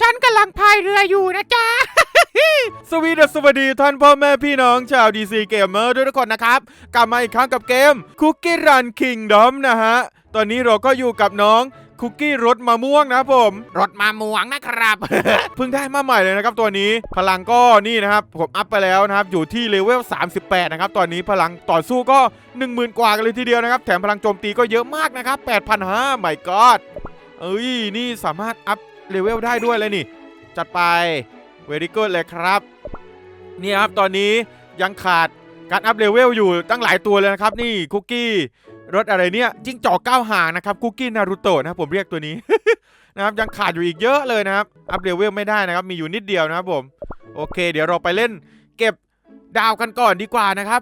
ฉันกำลังพายเรืออยู่นะจ๊ะ สวีดัสสวัสดีท่านพ่อแม่พี่น้องชาว DC Gamer ด้วยทุกคนนะครับ กลับมาอีกครั้งกับเกม Cookie Run Kingdom นะฮะ ตอนนี้เราก็อยู่กับน้องคุกกี้รสมะม่วงนะผมรถมาม่วงนะครับ เพิ่งได้มาใหม่เลยนะครับตัวนี้พลังก็นี่นะครับ ผมอัพไปแล้วนะครับ อยู่ที่เลเวล 38 นะครับ ตอนนี้พลังต่อสู้ก็ 10,000 กว่ากันเลยทีเดียวนะครับ แถมพลังโจมตีก็เยอะมากนะครับ 8,500ไม่กอด เอ้ย นี่สามารถอัพเลเวลได้ด้วยเลยนี่ จัดไปเว r ี g กู d เลยครับ นี่ครับตอนนี้ยังขาดการอัพเลเวลอยู่ตั้งหลายตัวเลยนะครับ นี่คุกกี้รถอะไรเนี่ยจิ้งจอกก้าวหางนะครับคุกกี้นารูโตะนะครับผมเรียกตัวนี้นะครับยังขาดอยู่อีกเยอะเลยนะครับ อัพเลเวลไม่ได้นะครับ มีอยู่นิดเดียวนะครับผม โอเค เดี๋ยวเราไปเล่น เก็บดาวกันก่อนดีกว่านะครับ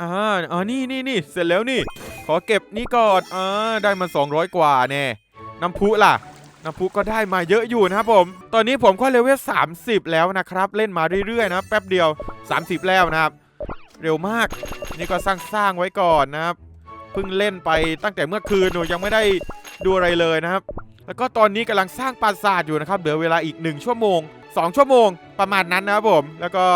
อ่าอ๋อนี่นี่นี่เสร็จแล้วนี่ ขอเก็บนี่ก่อนอ่าได้มา200 กว่าแน่ น้ำพุล่ะ น้ำพุก็ได้มาเยอะอยู่นะครับผม ตอนนี้ผมก็เลเวล30 แล้วนะครับ เล่นมาเรื่อยๆนะแป๊บเดียว 30 แล้วนะครับ เร็วมาก นี่ก็สร้างสร้างไว้ก่อนนะครับ เพิ่งเล่นไปตั้งแต่เมื่อคืนหนูยังไม่ได้ดูอะไรเลยนะครับ แล้วก็ตอนนี้กำลังสร้างปราสาทอยู่นะครับ เหลือเวลาอีก 1 ชั่วโมง 2 ชั่วโมงประมาณนั้นนะครับผม แล้วก็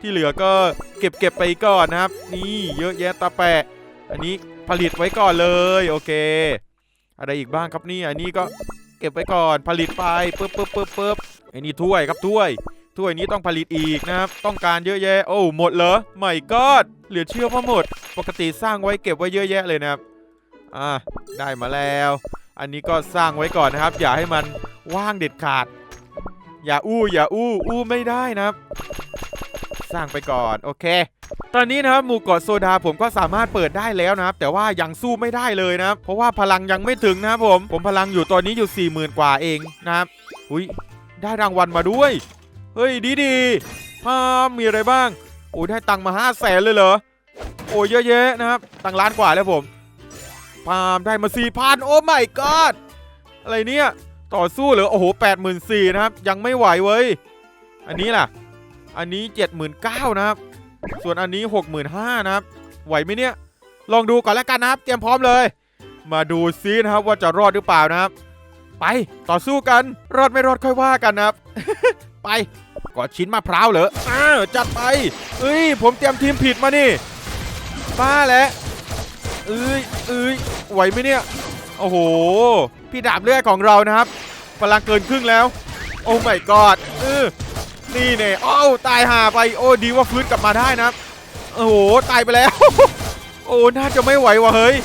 ที่เหลือก็เก็บเก็บไปก่อนนะครับ นี่เยอะแยะตาแปะ อันนี้ผลิตไว้ก่อนเลย โอเค อะไรอีกบ้างครับนี่อันนี้ก็เก็บไว้ก่อนผลิตไปปึ๊บปึ๊บปึ๊บปึ๊บไอ้นี่ถ้วยครับถ้วยถ้วยนี้ต้องผลิตอีกนะครับ ต้องการเยอะแยะ โอ้หมดเหรอไม่กอดเหลือเชื่อว่าหมด ปกติสร้างไว้เก็บไว้เยอะแยะเลยนะครับอ่าได้มาแล้ว อันนี้ก็สร้างไว้ก่อนนะครับ อย่าให้มันว่างเด็ดขาด อย่าอู้อย่าอู้อู้ไม่ได้นะครับ สร้างไปก่อนโอเค ตอนนี้นะครับหมู่เกาะโซดาผมก็สามารถเปิดได้แล้วนะครับ แต่ว่ายังสู้ไม่ได้เลยนะครับเพราะว่าพลังยังไม่ถึงนะครับผม ผมพลังอยู่ตอนนี้อยู่ 40,000 กว่าเองนะครับอุ้ยได้รางวัลมาด้วย เฮ้ยดีดีพามีอะไรบ้าง โอ้ยได้ตังค์มา5 0 0แสนเลยเหรอ โอ้เยอะแยะนะครับ ตังค์ล้านกว่าแล้วผมพามได้มา4 0 0 0โอ้ไม่กอดอะไรเนี่ย ต่อสู้เหรอ โอ้โห8 4 0 0 0นะครับ ยังไม่ไหวเว้ย อันนี้ล่ะ อันนี้ 79,000นะครับ ส่วนอันนี้ 65,000นะครับ ไหวไหมเนี่ย ลองดูก่อนแล้วกันนะครับ เตรียมพร้อมเลย มาดูซินะครับว่าจะรอดหรือเปล่านะครับ ไปต่อสู้กัน รอดไม่รอดค่อยว่ากันนะครับ ไปกอดชิ้นมะพร้าวเหรออ้าวจัดไป เอ้ย ผมเตรียมทีมผิดมานี่บ้าแล้วเอ้ยเอ้ยไหวไหมเนี่ย โอ้โห พี่ดาบเลือดของเรานะครับพลังเกินครึ่งแล้ว โอ้ไม่กอดเออ นี่เนี่ยอ้าวตายหาไปโอ้ดีว่าฟื้นกลับมาได้นะโอ้โหตายไปแล้ว โอ้น่าจะไม่ไหววะเฮ้ย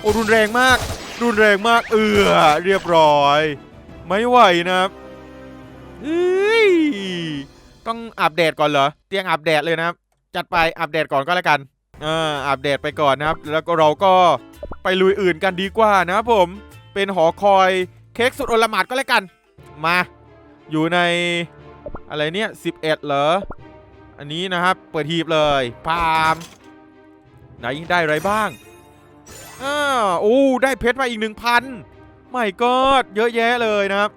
โอ้รุนแรงมาก รุนแรงมาก เออเรียบร้อย ไม่ไหวนะครับเอ้ยต้องอาบแดดก่อนเหรอเตียงอาบแดดเลยนะครับ จัดไปอาบแดดก่อนก็แล้วกันอ่าอาบแดดไปก่อนนะครับ แล้วก็เราก็ไปลุยอื่นกันดีกว่านะครับผมเป็นหอคอยเค้กสุดอลหมาดก็แล้วกัน มา อยู่ใน อะไรเนี่ย11 เหรอ อันนี้นะครับ เปิดหีบเลยพามไหนได้อะไรบ้างอ้าวโอ้ได้เพชรมาอีก 1,000ไม่ก็เยอะแยะเลยนะครับ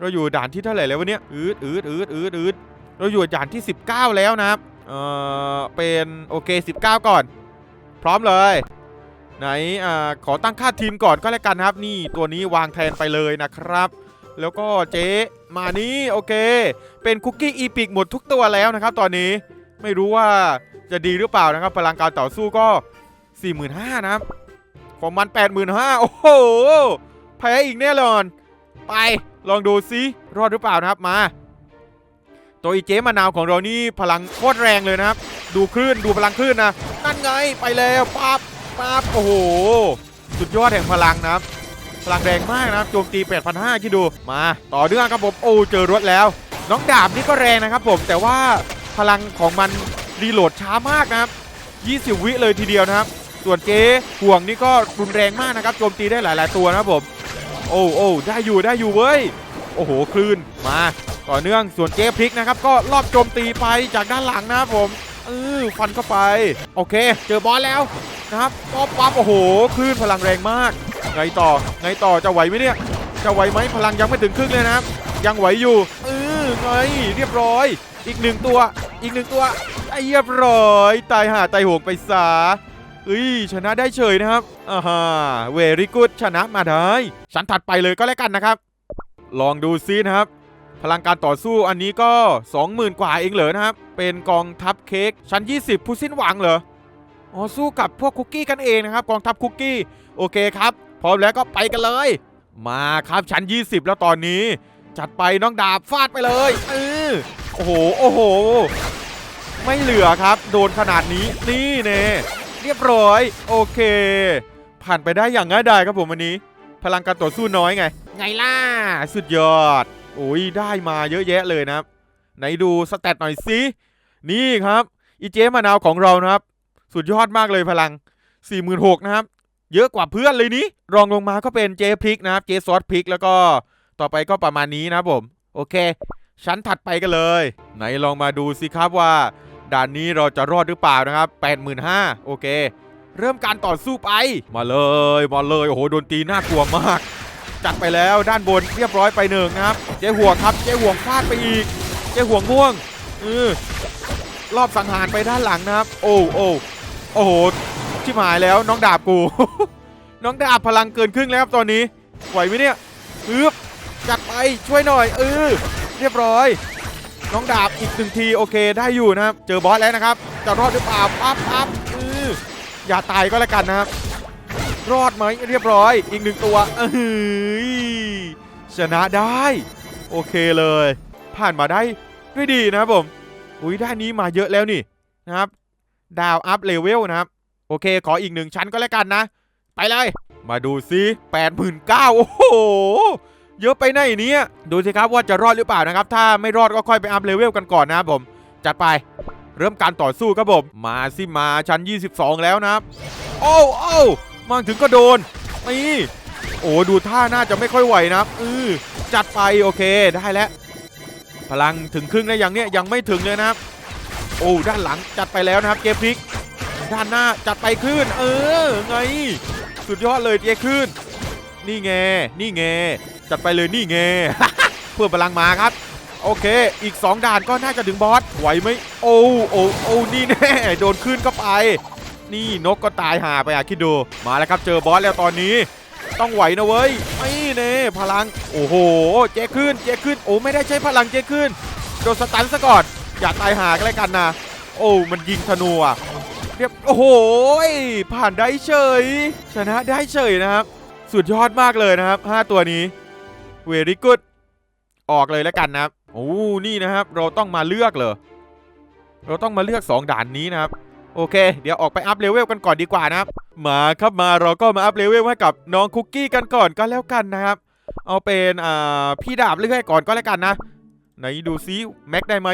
เราอยู่ด่านที่เท่าไหร่แล้ววะเนี่ยอืดอืดอืดอืดอืดเราอยู่ด่านที่ 19 แล้วนะครับ เออเป็นโอเค 19 ก่อน พร้อมเลย ไหนอ่าขอตั้งค่าทีมก่อนก็แล้วกันนะครับ นี่ตัวนี้วางแทนไปเลยนะครับ แล้วก็เจ๊มานี่โอเค เป็นคุกกี้อีพิกหมดทุกตัวแล้วนะครับ ตอนนี้ไม่รู้ว่าจะดีหรือเปล่านะครับ พลังการต่อสู้ก็ 45,000นะครับ ของมัน 85,000โอ้โหแพ้อีกแน่นอน ไปลองดูซิรอดหรือเปล่านะครับมา ตัวอีเจ๊มะนาวของเรานี่พลังโคตรแรงเลยนะครับ ดูคลื่นดูพลังคลื่นนะนั่นไงไปแล้วปั๊บปั๊บโอ้โหสุดยอดแห่งพลังนะครับ พลังแรงมากนะครับโจมตี 8,500คิดดูมาต่อเนื่องครับผมโอ้เจอรถแล้ว น้องดาบนี่ก็แรงนะครับผมแต่ว่าพลังของมันรีโหลดช้ามากนะครับ 20 วิเลยทีเดียวนะครับ ส่วนเจ๊ห่วงนี่ก็รุนแรงมากนะครับโจมตีได้หลาย ๆ ตัวนะครับผมโอ้โอ้ได้อยู่ได้อยู่เว้ยโอ้โหคลื่นมาต่อเนื่องส่วนเจ๊พลิกนะครับก็รอบโจมตีไปจากด้านหลังนะครับผมเออฟันเข้าไป โอเค เจอบอสแล้วนะครับป๊อปปั๊บโอ้โหคลื่นพลังแรงมาก ไงต่อไงต่อจะไหวไหมเนี่ยจะไหวไหมพลังยังไม่ถึงครึ่งเลยนะครับ ยังไหวอยู่เออไงเรียบร้อย อีกหนึ่งตัวอีกหนึ่งตัวไอ้เรียบร้อย ตายหาตายโหงไปซาเอ้ยชนะได้เฉยนะครับอ่าฮะเวริกุดชนะมาได้ฉันถัดไปเลยก็แล้วกันนะครับ ลองดูซินะครับ พลังการต่อสู้อันนี้ก็ 20,000 กว่าเองเหรอนะครับ เป็นกองทัพเค้กชั้น 20 ผู้สิ้นหวังเหรออ๋อสู้กับพวกคุกกี้กันเองนะครับ กองทัพคุกกี้ โอเคครับ พร้อมแล้วก็ไปกันเลย มาครับชั้น 20 แล้วตอนนี้ จัดไปน้องดาบฟาดไปเลยเออโอ้โหโอ้โห ไม่เหลือครับ โดนขนาดนี้นี่เน่เรียบร้อย โอเค ผ่านไปได้อย่างง่ายดายครับผมวันนี้ พลังการต่อสู้น้อยไง ไงล่ะ สุดยอด โอ้ยได้มาเยอะแยะเลยนะครับไหนดูสเตตหน่อยสินี่ครับอีเจมะนาวของเรานะครับ สุดยอดมากเลยพลัง 46,000นะครับ เยอะกว่าเพื่อนเลยนี้รองลงมาก็เป็นเจพริกนะครับเจซอสพริกแล้วก็ต่อไปก็ประมาณนี้นะผม โอเค ชั้นถัดไปกันเลย ไหนลองมาดูสิครับว่า ด่านนี้เราจะรอดหรือเปล่านะครับ 85,000โอเค เริ่มการต่อสู้ไป มาเลยมาเลยโอ้โหโดนตีน่ากลัวมาก จัดไปแล้วด้านบนเรียบร้อยไปหนึ่งนะครับ เจ๊ห่วงครับเจ๊ห่วงฟาดไปอีก เจ๊ห่วงม่วงเออรอบสังหารไปด้านหลังนะครับ โอ้โอ้โอ้โห ชิบหายแล้วน้องดาบกู น้องดาบพลังเกินครึ่งแล้วครับตอนนี้ไหวไหมเนี่ยอึบจัดไปช่วยหน่อยเออเรียบร้อย น้องดาบอีกหนึ่งทีโอเคได้อยู่นะครับ เจอบอสแล้วนะครับ จะรอดหรือเปล่าปั๊บปั๊บเอออย่าตายก็แล้วกันนะครับ รอดไหมเรียบร้อย อีกหนึ่งตัวเอ้ยชนะได้ โอเคเลย ผ่านมาได้ด้วยดีนะครับผมอุ้ยด้านนี้มาเยอะแล้วนี่นะครับ ดาวอัพเลเวลนะครับ โอเค ขออีกหนึ่งชั้นก็แล้วกันนะ ไปเลย มาดูซิ89,000โอ้โห เยอะไปไหนเนี่ยดูสิครับว่าจะรอดหรือเปล่านะครับ ถ้าไม่รอดก็ค่อยไปอัพเลเวลกันก่อนนะครับผมจัดไปเริ่มการต่อสู้ครับผม มาสิมาชั้น 22 แล้วนะครับ โอ้โอ้มาถึงก็โดนนี่โอ้ดูท่าน่าจะไม่ค่อยไหวนะครับอือจัดไปโอเคได้แล้ว พลังถึงครึ่งแล้วยังเนี่ยยังไม่ถึงเลยนะครับ โอ้ด้านหลังจัดไปแล้วนะครับเจพริก ด้านหน้าจัดไปขึ้นเออไง สุดยอดเลยเจขึ้นนี่ไงนี่ไงจัดไปเลยนี่ไงเพื่อพลังมาครับ โอเค อีก 2 ด่านก็น่าจะถึงบอสไหวไหมโอ้โอ้โอ้นี่แน่โดนขึ้นก็ไป นี่นกก็ตายหาไปอะคิดดูมาแล้วครับเจอบอสแล้วตอนนี้ต้องไหวนะเว้ยไม่เน่พลัง โอ้โห เจ๊ขึ้น เจ๊ขึ้น โอ้ ไม่ได้ใช้พลังเจ๊ขึ้น โดนสตันซะก่อน อย่าตายหากันเลยกันนะ โอ้ มันยิงธนูอะ เรียบโอ้โหผ่านได้เฉย ชนะได้เฉยนะครับ สุดยอดมากเลยนะครับ 5 ตัวนี้เวรี่กูดออกเลยแล้วกันนะครับโอ้นี่นะครับ เราต้องมาเลือกเลยเราต้องมาเลือก 2 ด่านนี้นะครับ โอเค เดี๋ยวออกไปอัพเลเวลกันก่อนดีกว่านะครับ มาครับมาเราก็มาอัพเลเวลให้กับน้องคุกกี้กันก่อนก็แล้วกันนะครับ เอาเป็นอ่าพี่ดาบเลื่อยก่อนก็แล้วกันนะ ไหนดูซิแม็กได้ไหม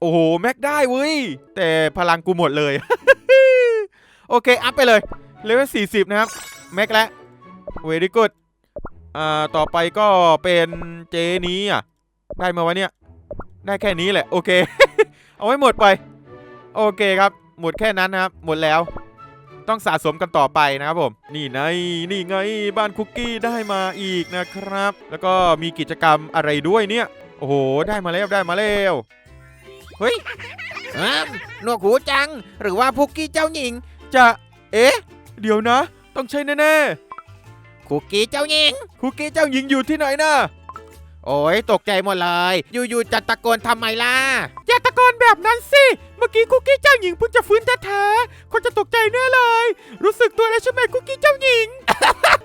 โอ้โห แม็กได้เว้ย แต่พลังกูหมดเลย โอเค อัพไปเลยเลเวล40 นะครับ แม็กแล้วเวรี่กูดอ่า ต่อไปก็เป็นเจนี้อะ ได้มาวะเนี่ย ได้แค่นี้แหละ โอเค เอาไว้หมดไป โอเคครับ หมดแค่นั้นนะครับ หมดแล้ว ต้องสะสมกันต่อไปนะครับผม นี่ไงนี่ไง บ้านคุกกี้ได้มาอีกนะครับ แล้วก็มีกิจกรรมอะไรด้วยเนี่ย โอ้โห ได้มาแล้ว ได้มาแล้ว เฮ้ยเอิ่มหนวกหูจัง หรือว่าพุกกี้เจ้าหญิง จะ เอ๊ะ เดี๋ยวนะ ต้องใช่แน่คุกกี้เจ้าหญิง ๆคุกกี้เจ้าหญิงอยู่ที่ไหนนะโอ้ยตกใจหมดเลย อยู่ๆจะตะโกนทำไมล่ะ อย่าตะโกนแบบนั้นสิ เมื่อกี้คุกกี้เจ้าหญิงเพิ่งจะฟื้นแท้ๆคนจะตกใจแน่เลย รู้สึกตัวแล้วใช่ไหมคุกกี้เจ้าหญิง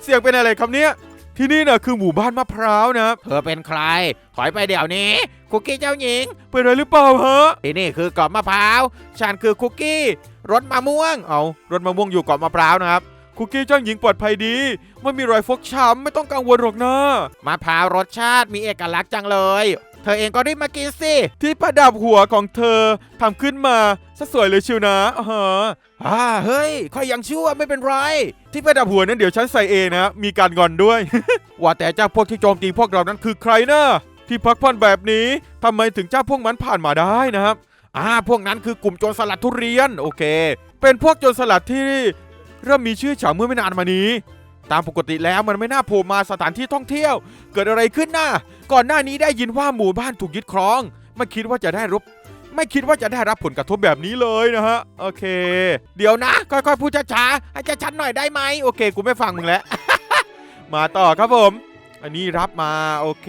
เสียงเป็นอะไรครับเนี่ยที่นี่น่ะคือหมู่บ้านมะพร้าวนะครับ เธอเป็นใคร ถอยไปเดี๋ยวนี้ คุกกี้เจ้าหญิง เป็นอะไรหรือเปล่าฮะที่นี่คือกรอบมะพร้าวฉันคือคุกกี้รสมะม่วง เอารถมะม่วงอยู่เกาะมะพร้าวนะครับคุกกี้เจ้าหญิงปลอดภัยดี ไม่มีรอยฟกช้ำไม่ต้องกังวลหรอกนะมะพร้าวรสชาติมีเอกลักษณ์จังเลย เธอเองก็รีบมากินสิที่ประดับหัวของเธอทำขึ้นมาซะสวยเลยชิวนะอ่าฮะอ่าเฮ้ยค่อยยังชั่วไม่เป็นไร ที่ประดับหัวนั้นเดี๋ยวฉันใส่เองนะ มีการงอนด้วย ว่าแต่เจ้าพวกที่โจมตีพวกเรานั้นคือใครนะ ที่พักผ่อนแบบนี้ทำไมถึงเจ้าพวกมันผ่านมาได้นะครับอ่าพวกนั้นคือกลุ่มโจรสลัดทุเรียนโอเค เป็นพวกโจรสลัดที่เริ่มมีชื่อเฉาเมื่อไม่นานมานี้ ตามปกติแล้วมันไม่น่าโผล่มาสถานที่ท่องเที่ยว เกิดอะไรขึ้นน่ะก่อนหน้านี้ได้ยินว่าหมู่บ้านถูกยึดครอง ไม่คิดว่าจะได้รับไม่คิดว่าจะได้รับผลกระทบแบบนี้เลยนะฮะโอเค เดี๋ยวนะค่อยๆพูดช้าๆให้ชัดๆหน่อยได้ไหมโอเค กูไม่ฟังมึงแล้ว มาต่อครับผม อันนี้รับมาโอเค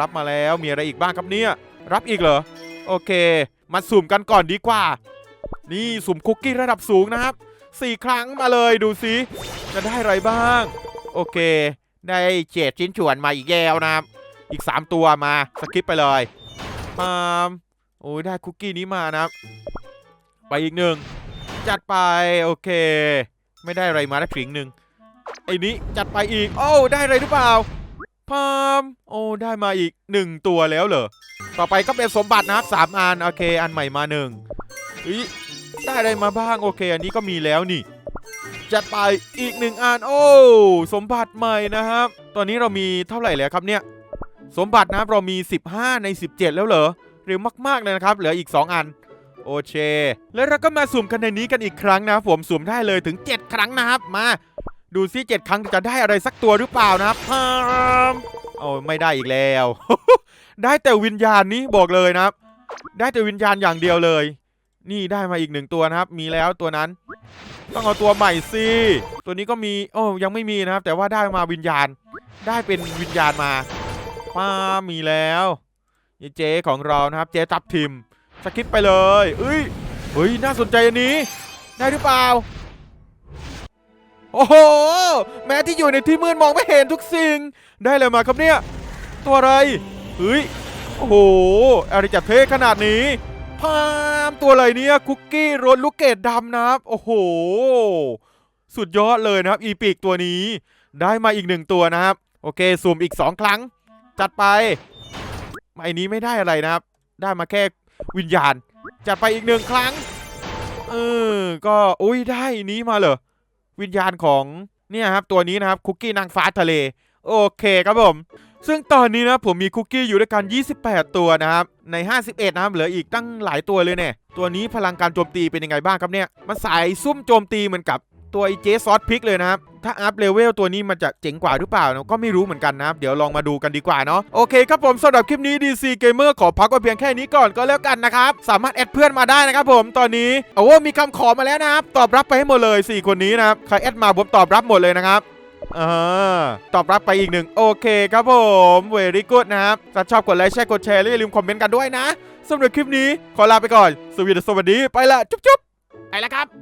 รับมาแล้วมีอะไรอีกบ้างครับเนี่ยรับอีกเหรอโอเค มาสุ่มกันก่อนดีกว่า นี่สุ่มคุกกี้ระดับสูงนะครับสี่ครั้งมาเลยดูสิจะได้อะไรบ้าง โอเค ได้เจ็ดชิ้นส่วนมาอีกแยวนะครับ อีก 3 ตัวมาสคิปไปเลยปามโอ้ยได้คุกกี้นี้มานะครับ ไปอีกหนึ่งจัดไปโอเค ไม่ได้อะไรมาได้ถึงหนึ่งไอ้นี้จัดไปอีกโอ้ได้อะไรหรือเปล่า พามโอ้ได้มาอีก 1 ตัวแล้วเหรอ ต่อไปก็เป็นสมบัตินะครับสามอันโอเค อันใหม่มาหนึ่งอีได้อะไรมาบ้างโอเค อันนี้ก็มีแล้วนี่จัดไปอีกหนึ่งอันโอ้สมบัติใหม่นะครับ ตอนนี้เรามีเท่าไหร่แล้วครับเนี่ย สมบัตินะครับเรามี 15 ใน 17 แล้วเหรอเร็วมากๆเลยนะครับ เหลืออีก 2 อันโอเค แล้วเราก็มาสุ่มกันในนี้กันอีกครั้งนะครับผมสุ่มได้เลยถึง 7 ครั้งนะครับมา ดูซิ7ครั้งจะได้อะไรสักตัวหรือเปล่านะครับโอ้ไม่ได้อีกแล้ว ได้แต่วิญญาณนี้บอกเลยนะครับ ได้แต่วิญญาณอย่างเดียวเลย นี่ได้มาอีกหนึ่งตัวนะครับ มีแล้วตัวนั้น ต้องเอาตัวใหม่สิตัวนี้ก็มีโอ้ยังไม่มีนะครับ แต่ว่าได้มาวิญญาณ ได้เป็นวิญญาณมาป้ามีแล้วนี่เจ๊ของเรานะครับ เจ๊จับทิมสคิปไปเลยเอ้ยเฮ้ยน่าสนใจอันนี้ ได้หรือเปล่า โอ้โห แม้ที่อยู่ในที่มืดมองไม่เห็นทุกสิ่ง ได้เลยมาครับเนี่ย ตัวอะไร เฮ้ย โอ้โหอะไรจะเท่ขนาดนี้ พามตัวอะไรเนี่ย คุกกี้รสลูกเกดดำนะครับ โอ้โห สุดยอดเลยนะครับ อีปิกตัวนี้ ได้มาอีกหนึ่งตัวนะครับ โอเคสุ่มอีก 2 ครั้ง จัดไปไอ้นี้ไม่ได้อะไรนะครับ ได้มาแค่วิญญาณ จัดไปอีกหนึ่งครั้ง เออ ก็ อุ้ยได้นี้มาเหรอ วิญญาณของเนี่ยครับตัวนี้นะครับคุกกี้นางฟ้าทะเล โอเคครับผม ซึ่งตอนนี้นะผมมีคุกกี้อยู่ด้วยกัน 28 ตัวนะครับใน 51 นะครับเหลืออีกตั้งหลายตัวเลยเนี่ยตัวนี้พลังการโจมตีเป็นยังไงบ้างครับเนี่ยมันสายซุ่มโจมตีเหมือนกับ ตัวไอเจซอสพริกเลยนะครับถ้าอัพเลเวลตัวนี้มันจะเจ๋งกว่าหรือเปล่านะก็ไม่รู้เหมือนกันนะครับเดี๋ยวลองมาดูกันดีกว่าเนาะโอเคครับผมสำหรับคลิปนี้ DC Gamer ขอพักไว้เพียงแค่นี้ก่อนก็แล้วกันนะครับ สามารถแอดเพื่อนมาได้นะครับผมตอนนี้โอ้โหมีคำขอมาแล้วนะครับ ตอบรับไปให้หมดเลย 4 คนนี้นะครับใครแอดมาผมตอบรับหมดเลยนะครับอตอบรับไปอีกหนึ่งโอเคครับผมเวรี่กูดนะครับถ้าชอบกดไลค์แชร์กดแชร์และอย่าลืมคอมเมนต์กันด้วยนะสำหรับคลิปนี้ขอลาไปก่อนสวัสดีสวัสดีไปละจุ๊บจุ๊บไปแล้วครับ